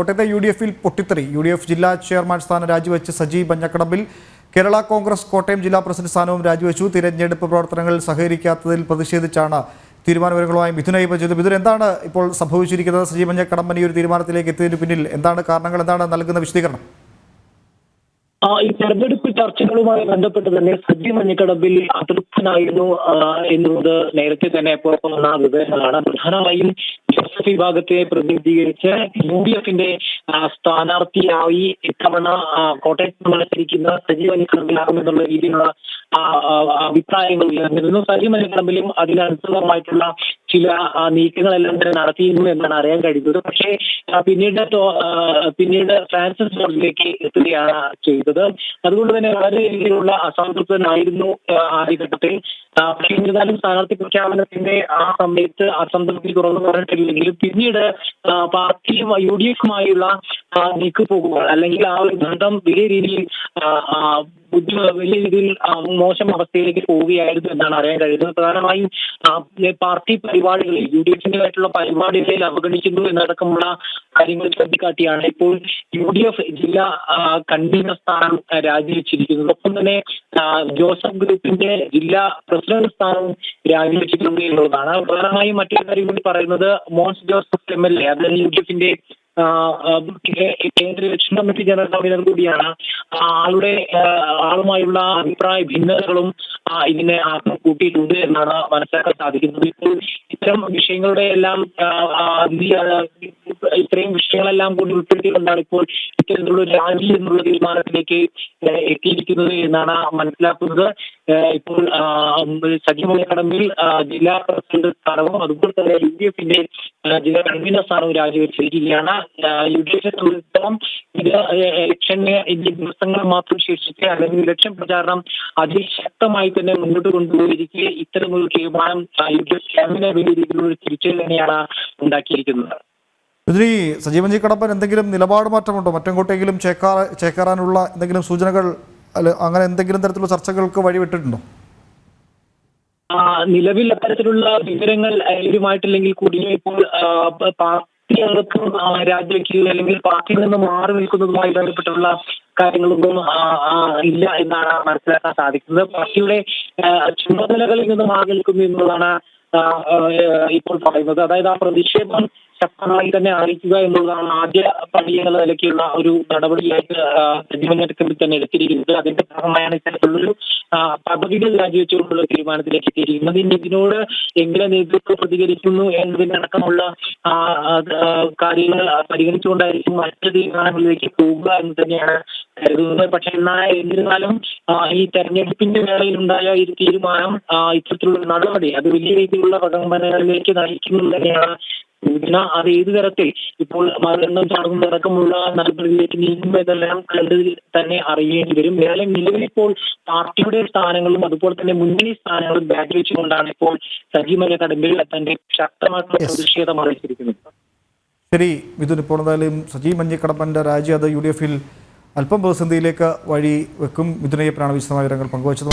കോട്ടയത്തെ U D എഫിൽ പൊട്ടിത്തെറി. യു ഡി എഫ് ജില്ലാ ചെയർമാൻ സ്ഥാനം രാജിവെച്ച് സജി മഞ്ഞക്കടമ്പിൽ കേരള കോൺഗ്രസ് കോട്ടയം ജില്ലാ പ്രസിഡന്റ് സ്ഥാനവും രാജിവെച്ചു. തിരഞ്ഞെടുപ്പ് പ്രവർത്തനങ്ങളിൽ സഹകരിക്കാത്തതിൽ പ്രതിഷേധിച്ചാണ് തീരുമാനവിവരങ്ങളുമായി മിഥുനായി പറ്റിയത് മിഥുൻ എന്താണ് ഇപ്പോൾ സംഭവിച്ചിരിക്കുന്നത്? സജി മഞ്ഞക്കടമ്പൻ ഈ ഒരു തീരുമാനത്തിലേക്ക് എത്തിയതിന് പിന്നിൽ എന്താണ് കാരണങ്ങൾ? എന്താണ് നൽകുന്ന വിശദീകരണം? ഈ തെരഞ്ഞെടുപ്പ് ചർച്ചകളുമായി ബന്ധപ്പെട്ട് തന്നെ സജി മഞ്ഞക്കടമ്പിൽ അതൃപ്തനായിരുന്നു എന്നുള്ളത് നേരത്തെ തന്നെ പുറത്തു വന്ന വിവരങ്ങളാണ്. പ്രധാനമായും ജോസഫ് വിഭാഗത്തെ പ്രതിനിധീകരിച്ച് യു ഡി എഫിന്റെ സ്ഥാനാർത്ഥിയായി ഇത്തവണ കോട്ടയത്ത് മത്സരിക്കുന്ന സജീവ് സജി എന്നുള്ള രീതിയിലുള്ള അഭിപ്രായങ്ങൾ ഉയർന്നിരുന്നു സജീവ് മഞ്ഞക്കടമ്പിലും അതിനനുസൃതമായിട്ടുള്ള ചില നീക്കങ്ങളെല്ലാം തന്നെ നടത്തിയിരുന്നു എന്നാണ് അറിയാൻ കഴിയുന്നത് പക്ഷേ പിന്നീട് പിന്നീട് ഫ്രാൻസിസ് ജോർജിലേക്ക് എത്തുകയാണ് ചെയ്തത്. അതുകൊണ്ട് തന്നെ വളരെ രീതിയിലുള്ള അസംതൃപ്തനായിരുന്നു ആദ്യഘട്ടത്തിൽ. പക്ഷേ എന്നിരുന്നാലും സ്ഥാനാർത്ഥി പ്രഖ്യാപനത്തിന്റെ ആ സമയത്ത് അസംതൃപ്തി തുറന്നു പറഞ്ഞിട്ടില്ലെങ്കിലും പിന്നീട് പാർട്ടിയും യു ഡി എഫുമായുള്ള നീക്കുപോകുമ്പോൾ അല്ലെങ്കിൽ ആ ഒരു ബന്ധം വലിയ രീതിയിൽ വലിയ രീതിയിൽ മോശം അവസ്ഥയിലേക്ക് പോവുകയായിരുന്നു എന്നാണ് അറിയാൻ കഴിയുന്നത്. പ്രധാനമായും പാർട്ടി പരിപാടികളിൽ യു ഡി എഫിന്റെ ആയിട്ടുള്ള പരിപാടികളിൽ അവഗണിക്കുന്നു എന്നടക്കമുള്ള കാര്യങ്ങൾ ചൂണ്ടിക്കാട്ടിയാണ് ഇപ്പോൾ യു ഡി എഫ് ജില്ലാ കൺവീനർ സ്ഥാനം രാജിവെച്ചിരിക്കുന്നത്. ഒപ്പം തന്നെ ജോസഫ് ഗ്രൂപ്പിന്റെ ജില്ലാ പ്രസിഡന്റ് സ്ഥാനവും രാജിവെച്ചിട്ടുണ്ട് എന്നുള്ളതാണ്. പ്രധാനമായും മറ്റൊരു കാര്യം കൂടി പറയുന്നത് Mons Joseph M L A അതായത് യു ഡി എഫിന്റെ കേന്ദ്ര ഇലക്ഷൻ കമ്മിറ്റി ജനറൽ കൺവീനർ കൂടിയാണ് ആളുടെ ആളുമായുള്ള അഭിപ്രായ ഭിന്നതകളും ഇതിനെ ആക്കം കൂട്ടിയിട്ടുണ്ട് എന്നാണ് മനസ്സിലാക്കാൻ സാധിക്കുന്നത്. ഇപ്പോൾ ഇത്തരം വിഷയങ്ങളുടെ എല്ലാം ഇത്രയും വിഷയങ്ങളെല്ലാം കൂടി ഉൾപ്പെടുത്തിക്കൊണ്ടാണ് ഇപ്പോൾ ഇത്തരത്തിലുള്ള ഒരു രാജി എന്നുള്ള തീരുമാനത്തിലേക്ക് എത്തിയിരിക്കുന്നത് എന്നാണ് മനസ്സിലാക്കുന്നത്. ഇപ്പോൾ സജീവമായ കടമ്പിൽ ജില്ലാ പ്രസിഡന്റ് സ്ഥാനവും അതുപോലെ തന്നെ യു ഡി എഫിന്റെ ജില്ലാ കൺവീനർ സ്ഥാനവും രാജിവെച്ചിരിക്കുകയാണ്. യു ഡി എഫിനെ സംബന്ധിച്ചിടത്തോളം ഇത് ഇലക്ഷന് ഇനി ദിവസങ്ങൾ മാത്രം ശേഷിച്ച് അല്ലെങ്കിൽ ഇലക്ഷൻ പ്രചാരണം അതിശക്തമായി തന്നെ മുന്നോട്ട് കൊണ്ടുപോയിരിക്കെ ഇത്തരമൊരു തീരുമാനം യു ഡി എഫ് ക്യാമ്പിനെ വലിയ രീതിയിലുള്ള തിരിച്ചടി തന്നെയാണ് ഉണ്ടാക്കിയിരിക്കുന്നത്. ഇതിന് ഈ കടപ്പൻ എന്തെങ്കിലും നിലപാട് മാറ്റമുണ്ടോ? മറ്റെങ്ങോട്ടെങ്കിലും ചേക്കാ ചേക്കേറാനുള്ള എന്തെങ്കിലും സൂചനകൾ അങ്ങനെ എന്തെങ്കിലും തരത്തിലുള്ള ചർച്ചകൾക്ക് വഴിവിട്ടിട്ടുണ്ടോ? നിലവിൽ അത്തരത്തിലുള്ള വിവരങ്ങൾ ലഭ്യമായിട്ടില്ലെങ്കിൽ കൂടിയും ഇപ്പോൾ പാർട്ടി അംഗത്വം രാജിവെക്കുക അല്ലെങ്കിൽ പാർട്ടിയിൽ നിന്ന് മാറി നിൽക്കുന്നതുമായി ബന്ധപ്പെട്ടുള്ള കാര്യങ്ങളൊന്നും ഇല്ല എന്നാണ് മനസ്സിലാക്കാൻ സാധിക്കുന്നത്. പാർട്ടിയുടെ ചുമതലകളിൽ നിന്ന് മാറി നിൽക്കുന്നു എന്നുള്ളതാണ് ഇപ്പോൾ പറയുന്നത്. അതായത് ആ പ്രതിഷേധം ശക്തമായി തന്നെ അറിയിക്കുക എന്നുള്ളതാണ് ആദ്യ പള്ളി എന്ന നിലയ്ക്കുള്ള ഒരു നടപടിയായിട്ട് പ്രതിമഞ്ഞത്തിൽ തന്നെ എടുത്തിരിക്കുന്നത്. അതിന്റെ ഭാഗമായാണ് ഇത്തരത്തിലുള്ളൊരു പദ്ധതികൾ രാജിവെച്ചുകൊണ്ടുള്ള തീരുമാനത്തിലേക്ക് എത്തിയിരിക്കുന്നത്. ഇനി ഇതിനോട് എങ്ങനെ നേതൃത്വം പ്രതികരിക്കുന്നു എന്നതിനടക്കമുള്ള കാര്യങ്ങൾ പരിഗണിച്ചുകൊണ്ടായിരിക്കും മറ്റു തീരുമാനങ്ങളിലേക്ക് പോകുക എന്ന് തന്നെയാണ് കരുതുന്നത്. പക്ഷെ എന്നാൽ എന്നിരുന്നാലും ഈ തെരഞ്ഞെടുപ്പിന്റെ വേളയിൽ ഉണ്ടായ ഈ തീരുമാനം ഇത്തരത്തിലുള്ള നടപടി അത് വലിയ രീതിയിലുള്ള പ്രകമ്പനങ്ങളിലേക്ക് നയിക്കുന്നു തന്നെയാണ് സൂചന അത് ഏത് തരത്തിൽ? ഇപ്പോൾ മരണം ചടങ്ങുന്നതടക്കമുള്ള നടപടികളിലേക്ക് നീങ്ങുമെന്നെല്ലാം കണ്ട് തന്നെ അറിയേണ്ടി വരും. ഏതായാലും നിലവിലിപ്പോൾ പാർട്ടിയുടെ സ്ഥാനങ്ങളും അതുപോലെ തന്നെ മുന്നണി സ്ഥാനങ്ങളും രാജിവെച്ചുകൊണ്ടാണ് ഇപ്പോൾ സജീവന കടമ്പിൽ തന്റെ ശക്തമായിട്ടുള്ള പ്രതിഷേധം അറിയിച്ചിരിക്കുന്നത്. ശരി മിഥുൻ ഇപ്പോൾ എന്തായാലും സജീവ് മഞ്ഞിക്കടപ്പന്റെ രാജി അത് യു ഡി എഫിൽ അല്പം പ്രതിസന്ധിയിലേക്ക് വഴി വെക്കും മിഥുനയ്യപ്പനാണ് വിശദമായ വിവരങ്ങൾ പങ്കുവച്ചത്.